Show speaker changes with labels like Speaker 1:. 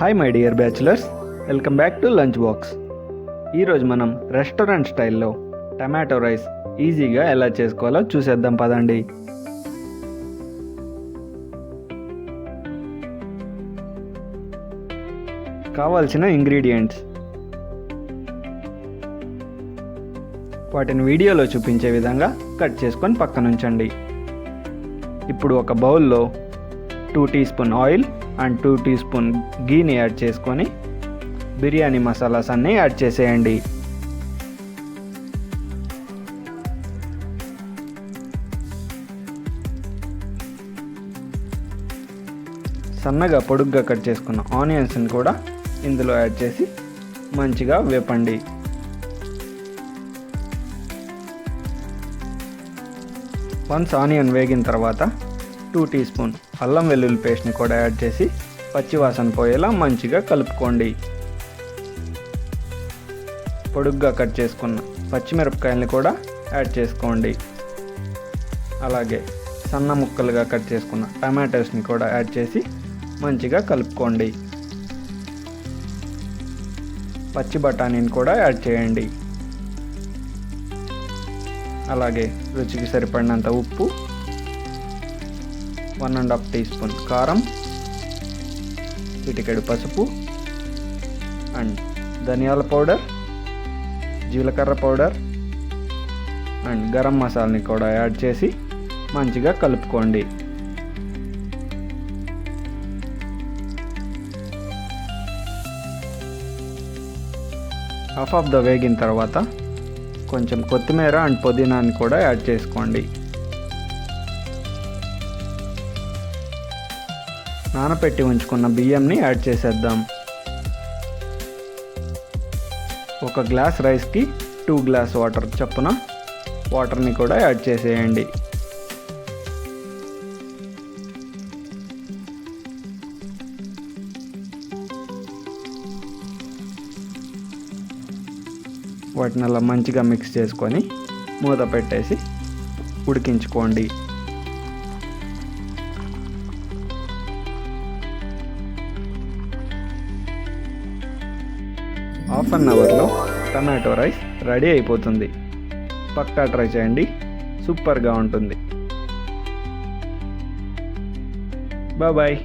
Speaker 1: Hi my dear bachelors welcome back to lunch box ఈరోజు మనం restaurant స్టైల్లో tomato rice ఈజీగా ఎలా చేసుకోవాలో చూసేద్దాం పదండి. కావాల్సిన ఇంగ్రీడియంట్స్ వాటిని వీడియోలో చూపించే విధంగా కట్ చేసుకొని పక్కనుంచండి. ఇప్పుడు ఒక బౌల్లో two teaspoon oil and two teaspoon గీని add చేసుకొని బిర్యానీ మసాలాస్ అన్నీ యాడ్ చేసేయండి. సన్నగా పొడుగ్గా కట్ చేసుకున్న ఆనియన్స్ని కూడా ఇందులో యాడ్ చేసి మంచిగా వేపండి. వన్స్ ఆనియన్ వేగిన తర్వాత టూ టీ స్పూన్ అల్లం వెల్లుల్లి పేస్ట్ని కూడా యాడ్ చేసి పచ్చివాసన పోయేలా మంచిగా కలుపుకోండి. పొడుగ్గా కట్ చేసుకున్న పచ్చిమిరపకాయల్ని కూడా యాడ్ చేసుకోండి. అలాగే సన్న ముక్కలుగా కట్ చేసుకున్న టమాటోస్ని కూడా యాడ్ చేసి మంచిగా కలుపుకోండి. పచ్చి బఠానీని కూడా యాడ్ చేయండి. అలాగే రుచికి సరిపడినంత ఉప్పు one and half teaspoon కారం చిటికెడు పసుపు అండ్ ధనియాల పౌడర్ జీలకర్ర పౌడర్ అండ్ గరం మసాలాని కూడా యాడ్ చేసి మంచిగా కలుపుకోండి. హాఫ్ ఆఫ్ ద వేగిన తర్వాత కొంచెం కొత్తిమీర అండ్ పుదీనాని కూడా యాడ్ చేసుకోండి. నానపెట్టి ఉంచుకున్న బియ్యంని యాడ్ చేసేద్దాం. ఒక గ్లాస్ రైస్కి టూ గ్లాస్ వాటర్ చొప్పున వాటర్ని కూడా యాడ్ చేసేయండి. వాటిని అలా మంచిగా మిక్స్ చేసుకొని మూత పెట్టేసి ఉడికించుకోండి. హాఫ్ అన్ అవర్లో టమాటో రైస్ రెడీ అయిపోతుంది. పక్కా ట్రై చేయండి. సూపర్గా ఉంటుంది. బాయ్